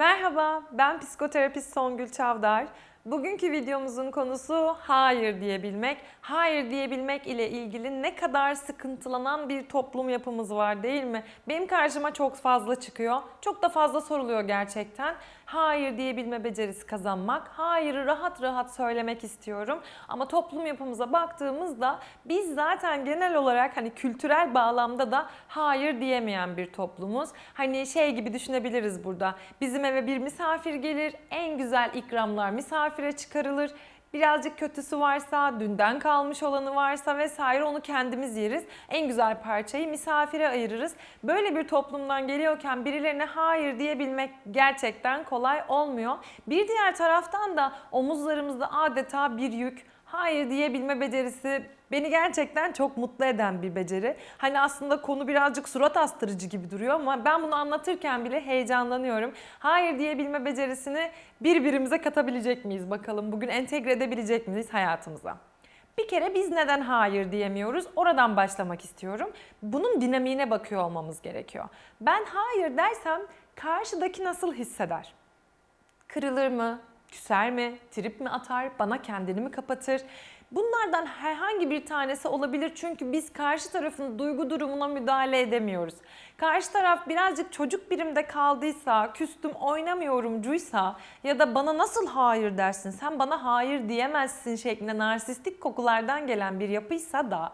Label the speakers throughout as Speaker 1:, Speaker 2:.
Speaker 1: Merhaba, ben psikoterapist Songül Çavdar. Bugünkü videomuzun konusu hayır diyebilmek. Hayır diyebilmek ile ilgili ne kadar sıkıntılanan bir toplum yapımız var değil mi? Benim karşıma çok fazla çıkıyor. Çok da fazla soruluyor gerçekten. Hayır diyebilme becerisi kazanmak. Hayırı rahat rahat söylemek istiyorum. Ama toplum yapımıza baktığımızda biz zaten genel olarak hani kültürel bağlamda da hayır diyemeyen bir toplumuz. Hani şey gibi düşünebiliriz burada. Bizim eve bir misafir gelir, en güzel ikramlar misafire çıkarılır. Birazcık kötüsü varsa, dünden kalmış olanı varsa vesaire onu kendimiz yeriz. En güzel parçayı misafire ayırırız. Böyle bir toplumdan geliyorken birilerine hayır diyebilmek gerçekten kolay olmuyor. Bir diğer taraftan da omuzlarımızda adeta bir yük, hayır diyebilme becerisi beni gerçekten çok mutlu eden bir beceri. Hani aslında konu birazcık surat astırıcı gibi duruyor ama ben bunu anlatırken bile heyecanlanıyorum. Hayır diyebilme becerisini birbirimize katabilecek miyiz bakalım? Bugün entegre edebilecek miyiz hayatımıza? Bir kere biz neden hayır diyemiyoruz? Oradan başlamak istiyorum. Bunun dinamiğine bakıyor olmamız gerekiyor. Ben hayır dersem karşıdaki nasıl hisseder? Kırılır mı? Küser mi? Trip mi atar? Bana kendini mi kapatır? Bunlardan herhangi bir tanesi olabilir çünkü biz karşı tarafın duygu durumuna müdahale edemiyoruz. Karşı taraf birazcık çocuk birimde kaldıysa, küstüm oynamıyorumcuysa ya da bana nasıl hayır dersin, sen bana hayır diyemezsin şeklinde narsistik kokulardan gelen bir yapıysa da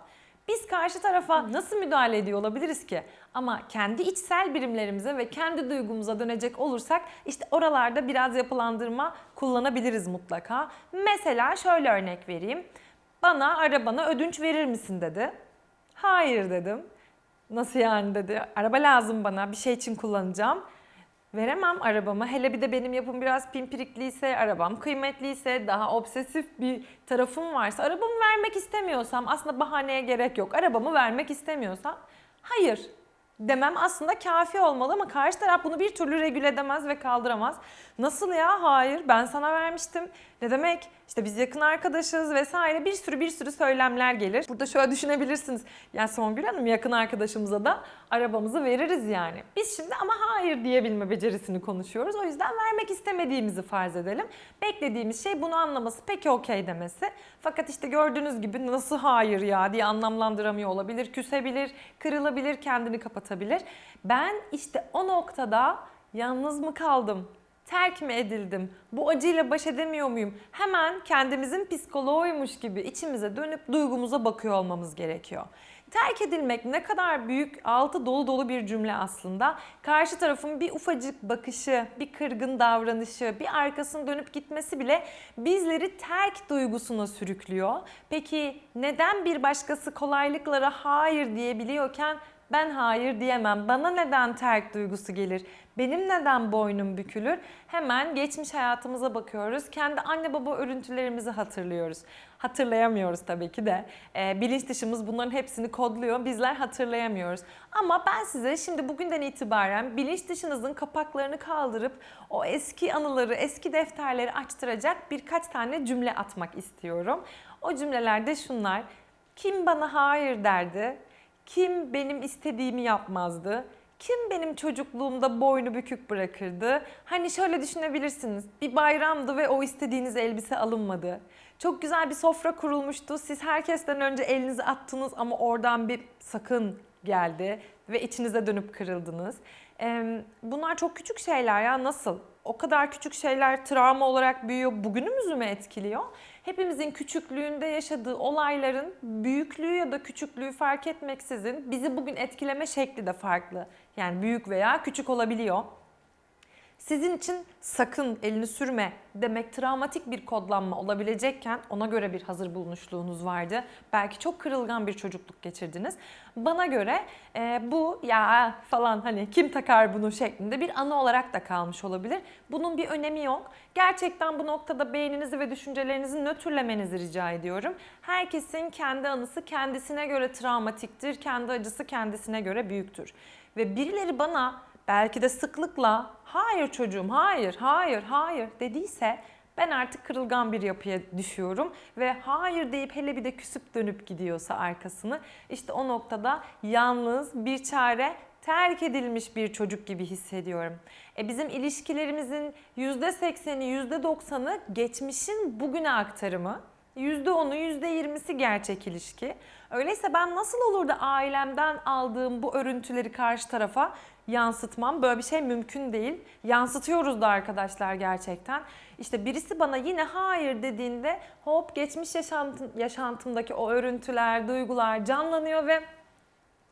Speaker 1: biz karşı tarafa nasıl müdahale ediyor olabiliriz ki? Ama kendi içsel birimlerimize ve kendi duygumuza dönecek olursak işte oralarda biraz yapılandırma kullanabiliriz mutlaka. Mesela şöyle örnek vereyim. Bana arabana ödünç verir misin dedi. Hayır dedim. Nasıl yani dedi. Araba lazım bana bir şey için kullanacağım. Veremem arabamı. Hele bir de benim yapım biraz pimpirikliyse, arabam kıymetliyse, daha obsesif bir tarafım varsa, arabamı vermek istemiyorsam aslında bahaneye gerek yok. Arabamı vermek istemiyorsam hayır demem aslında kafi olmalı ama karşı taraf bunu bir türlü regüle edemez ve kaldıramaz. Nasıl ya? Hayır ben sana vermiştim. Ne demek? İşte biz yakın arkadaşız vesaire bir sürü bir sürü söylemler gelir. Burada şöyle düşünebilirsiniz. Yani Songül Hanım yakın arkadaşımıza da arabamızı veririz yani. Biz şimdi ama hayır diyebilme becerisini konuşuyoruz. O yüzden vermek istemediğimizi farz edelim. Beklediğimiz şey bunu anlaması peki okey demesi. Fakat işte gördüğünüz gibi nasıl hayır ya diye anlamlandıramıyor olabilir. Küsebilir, kırılabilir, kendini kapatabilir. Ben işte o noktada yalnız mı kaldım? terk mi edildim? Bu acıyla baş edemiyor muyum? Hemen kendimizin psikoloğuymuş gibi içimize dönüp duygumuza bakıyor olmamız gerekiyor. Terk edilmek ne kadar büyük, altı dolu dolu bir cümle aslında. Karşı tarafın bir ufacık bakışı, bir kırgın davranışı, bir arkasını dönüp gitmesi bile bizleri terk duygusuna sürüklüyor. Peki neden bir başkası kolaylıklara hayır diyebiliyorken ben hayır diyemem. Bana neden terk duygusu gelir? Benim neden boynum bükülür? Hemen geçmiş hayatımıza bakıyoruz. Kendi anne baba örüntülerimizi hatırlıyoruz. Hatırlayamıyoruz tabii ki de. Ee, bilinç dışımız bunların hepsini kodluyor. Bizler hatırlayamıyoruz. Ama ben size şimdi bugünden itibaren bilinç dışınızın kapaklarını kaldırıp o eski anıları, eski defterleri açtıracak birkaç tane cümle atmak istiyorum. O cümlelerde şunlar. Kim bana hayır derdi? Kim benim istediğimi yapmazdı? Kim benim çocukluğumda boynu bükük bırakırdı? Hani şöyle düşünebilirsiniz. Bir bayramdı ve o istediğiniz elbise alınmadı. Çok güzel bir sofra kurulmuştu. Siz herkesten önce elinizi attınız ama oradan bir sakın geldi ve içinize dönüp kırıldınız. Bunlar çok küçük şeyler ya nasıl? O kadar küçük şeyler travma olarak büyüyor, bugünümüzü mü etkiliyor? Hepimizin küçüklüğünde yaşadığı olayların büyüklüğü ya da küçüklüğü fark etmeksizin bizi bugün etkileme şekli de farklı. Yani büyük veya küçük olabiliyor. Sizin için sakın elini sürme demek travmatik bir kodlanma olabilecekken ona göre bir hazır bulunuşluğunuz vardı. Belki çok kırılgan bir çocukluk geçirdiniz. Bana göre e, bu ya falan hani kim takar bunu şeklinde bir anı olarak da kalmış olabilir. Bunun bir önemi yok. Gerçekten bu noktada beyninizi ve düşüncelerinizi nötrlemenizi rica ediyorum. Herkesin kendi anısı kendisine göre travmatiktir, kendi acısı kendisine göre büyüktür. Ve birileri bana belki de sıklıkla hayır çocuğum hayır hayır hayır dediyse ben artık kırılgan bir yapıya düşüyorum ve hayır deyip hele bir de küsüp dönüp gidiyorsa arkasını işte o noktada yalnız bir çare terk edilmiş bir çocuk gibi hissediyorum. E bizim ilişkilerimizin %80'i, %90'ı geçmişin bugüne aktarımı. %10'u, %20'si gerçek ilişki. Öyleyse ben nasıl olur da ailemden aldığım bu örüntüleri karşı tarafa yansıtmam? Böyle bir şey mümkün değil. Yansıtıyoruz da arkadaşlar gerçekten. İşte birisi bana yine hayır dediğinde hop geçmiş yaşantım, yaşantımdaki o örüntüler, duygular canlanıyor ve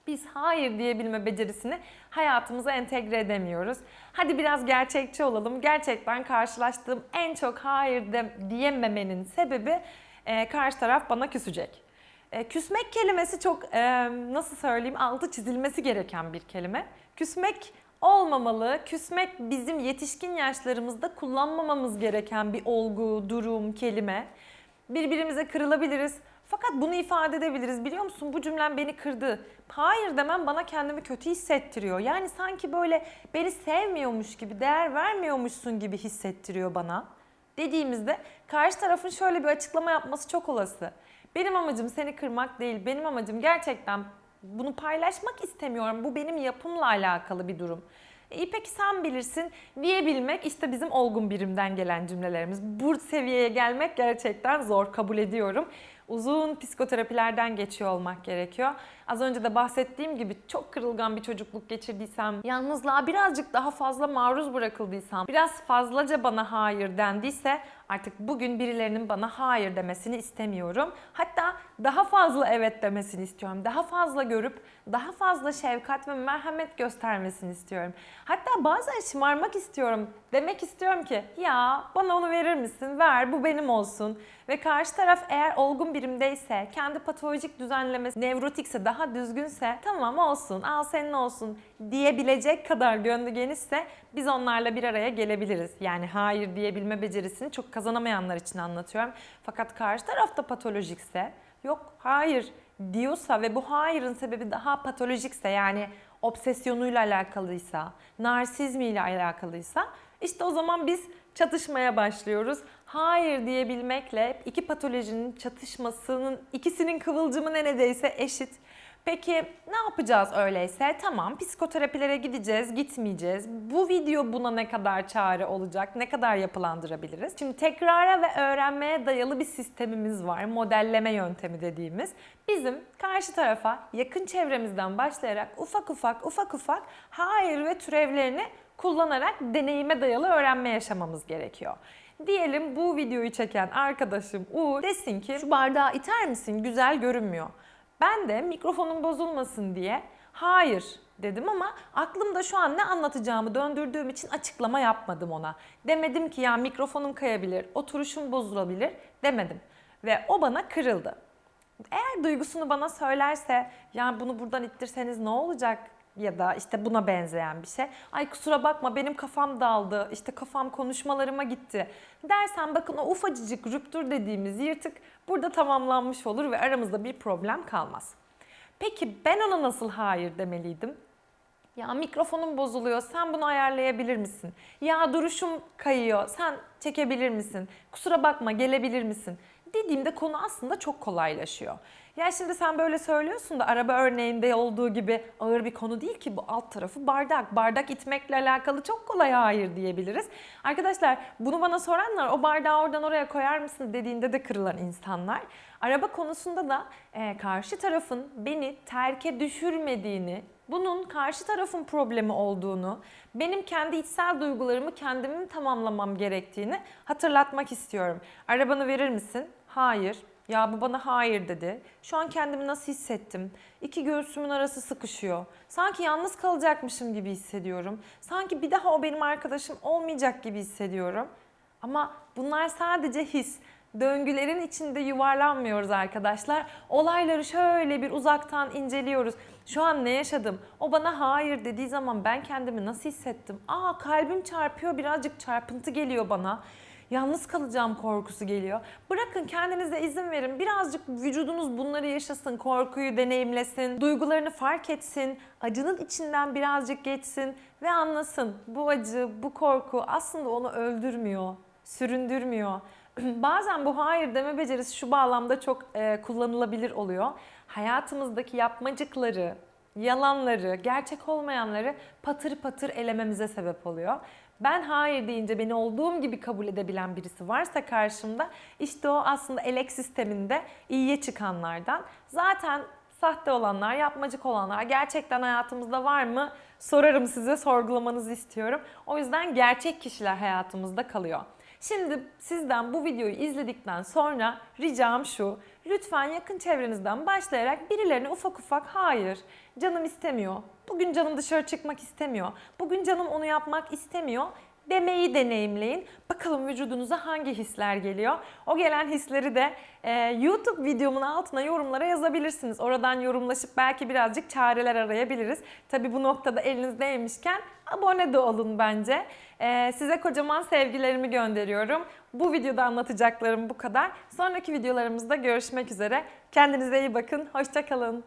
Speaker 1: biz hayır diyebilme becerisini hayatımıza entegre edemiyoruz. Hadi biraz gerçekçi olalım. Gerçekten karşılaştığım en çok hayır de, diyememenin sebebi e, karşı taraf bana küsecek. E, küsmek kelimesi çok e, nasıl söyleyeyim altı çizilmesi gereken bir kelime. Küsmek olmamalı. Küsmek bizim yetişkin yaşlarımızda kullanmamamız gereken bir olgu, durum, kelime. Birbirimize kırılabiliriz. Fakat bunu ifade edebiliriz. Biliyor musun bu cümlem beni kırdı. Hayır demem bana kendimi kötü hissettiriyor. Yani sanki böyle beni sevmiyormuş gibi, değer vermiyormuşsun gibi hissettiriyor bana. Dediğimizde karşı tarafın şöyle bir açıklama yapması çok olası. Benim amacım seni kırmak değil. Benim amacım gerçekten bunu paylaşmak istemiyorum. Bu benim yapımla alakalı bir durum. İyi peki sen bilirsin diyebilmek işte bizim olgun birimden gelen cümlelerimiz. Bu seviyeye gelmek gerçekten zor kabul ediyorum. Uzun psikoterapilerden geçiyor olmak gerekiyor. Az önce de bahsettiğim gibi çok kırılgan bir çocukluk geçirdiysem, yalnızlığa birazcık daha fazla maruz bırakıldıysam, biraz fazlaca bana hayır dendiyse artık bugün birilerinin bana hayır demesini istemiyorum. Hatta daha fazla evet demesini istiyorum. Daha fazla görüp daha fazla şefkat ve merhamet göstermesini istiyorum. Hatta bazen şımarmak istiyorum. Demek istiyorum ki ya bana onu verir misin? Ver bu benim olsun. Ve karşı taraf eğer olgun birimdeyse, kendi patolojik düzenlemesi nevrotikse, daha düzgünse tamam olsun, al senin olsun diyebilecek kadar gönlü genişse biz onlarla bir araya gelebiliriz. Yani hayır diyebilme becerisini çok kazanamayanlar için anlatıyorum. Fakat karşı tarafta patolojikse, yok hayır diyorsa ve bu hayırın sebebi daha patolojikse yani obsesyonuyla alakalıysa, narsizmiyle alakalıysa işte o zaman biz çatışmaya başlıyoruz. Hayır diyebilmekle iki patolojinin çatışmasının ikisinin kıvılcımı ne neredeyse eşit. Peki ne yapacağız öyleyse? Tamam psikoterapilere gideceğiz, gitmeyeceğiz. Bu video buna ne kadar çare olacak, ne kadar yapılandırabiliriz? Şimdi tekrara ve öğrenmeye dayalı bir sistemimiz var. Modelleme yöntemi dediğimiz. Bizim karşı tarafa yakın çevremizden başlayarak ufak ufak ufak ufak hayır ve türevlerini kullanarak deneyime dayalı öğrenme yaşamamız gerekiyor. Diyelim bu videoyu çeken arkadaşım Uğur desin ki şu bardağı iter misin güzel görünmüyor. Ben de mikrofonun bozulmasın diye hayır dedim ama aklımda şu an ne anlatacağımı döndürdüğüm için açıklama yapmadım ona. Demedim ki ya mikrofonun kayabilir, oturuşun bozulabilir demedim. Ve o bana kırıldı. Eğer duygusunu bana söylerse ya bunu buradan ittirseniz ne olacak ya da işte buna benzeyen bir şey. Ay kusura bakma benim kafam daldı, işte kafam konuşmalarıma gitti dersen bakın o ufacıcık rüptür dediğimiz yırtık burada tamamlanmış olur ve aramızda bir problem kalmaz. Peki ben ona nasıl hayır demeliydim? Ya mikrofonum bozuluyor, sen bunu ayarlayabilir misin? Ya duruşum kayıyor, sen çekebilir misin? Kusura bakma, gelebilir misin? Dediğimde konu aslında çok kolaylaşıyor. Ya şimdi sen böyle söylüyorsun da araba örneğinde olduğu gibi ağır bir konu değil ki bu alt tarafı bardak. Bardak itmekle alakalı çok kolay hayır diyebiliriz. Arkadaşlar bunu bana soranlar o bardağı oradan oraya koyar mısın dediğinde de kırılan insanlar. Araba konusunda da e, karşı tarafın beni terke düşürmediğini, bunun karşı tarafın problemi olduğunu, benim kendi içsel duygularımı kendimin tamamlamam gerektiğini hatırlatmak istiyorum. Arabanı verir misin? Hayır. Ya bu bana hayır dedi. Şu an kendimi nasıl hissettim? İki göğsümün arası sıkışıyor. Sanki yalnız kalacakmışım gibi hissediyorum. Sanki bir daha o benim arkadaşım olmayacak gibi hissediyorum. Ama bunlar sadece his. Döngülerin içinde yuvarlanmıyoruz arkadaşlar. Olayları şöyle bir uzaktan inceliyoruz. Şu an ne yaşadım? O bana hayır dediği zaman ben kendimi nasıl hissettim? Aa kalbim çarpıyor, birazcık çarpıntı geliyor bana yalnız kalacağım korkusu geliyor. Bırakın kendinize izin verin. Birazcık vücudunuz bunları yaşasın, korkuyu deneyimlesin, duygularını fark etsin, acının içinden birazcık geçsin ve anlasın. Bu acı, bu korku aslında onu öldürmüyor, süründürmüyor. Bazen bu hayır deme becerisi şu bağlamda çok e, kullanılabilir oluyor. Hayatımızdaki yapmacıkları yalanları, gerçek olmayanları patır patır elememize sebep oluyor. Ben hayır deyince beni olduğum gibi kabul edebilen birisi varsa karşımda işte o aslında elek sisteminde iyiye çıkanlardan. Zaten sahte olanlar, yapmacık olanlar gerçekten hayatımızda var mı? Sorarım size, sorgulamanızı istiyorum. O yüzden gerçek kişiler hayatımızda kalıyor. Şimdi sizden bu videoyu izledikten sonra ricam şu. Lütfen yakın çevrenizden başlayarak birilerine ufak ufak hayır, canım istemiyor, bugün canım dışarı çıkmak istemiyor, bugün canım onu yapmak istemiyor demeyi deneyimleyin. Bakalım vücudunuza hangi hisler geliyor. O gelen hisleri de e, YouTube videomun altına yorumlara yazabilirsiniz. Oradan yorumlaşıp belki birazcık çareler arayabiliriz. Tabi bu noktada elinizdeymişken abone de olun bence. E, size kocaman sevgilerimi gönderiyorum. Bu videoda anlatacaklarım bu kadar. Sonraki videolarımızda görüşmek üzere. Kendinize iyi bakın. Hoşçakalın.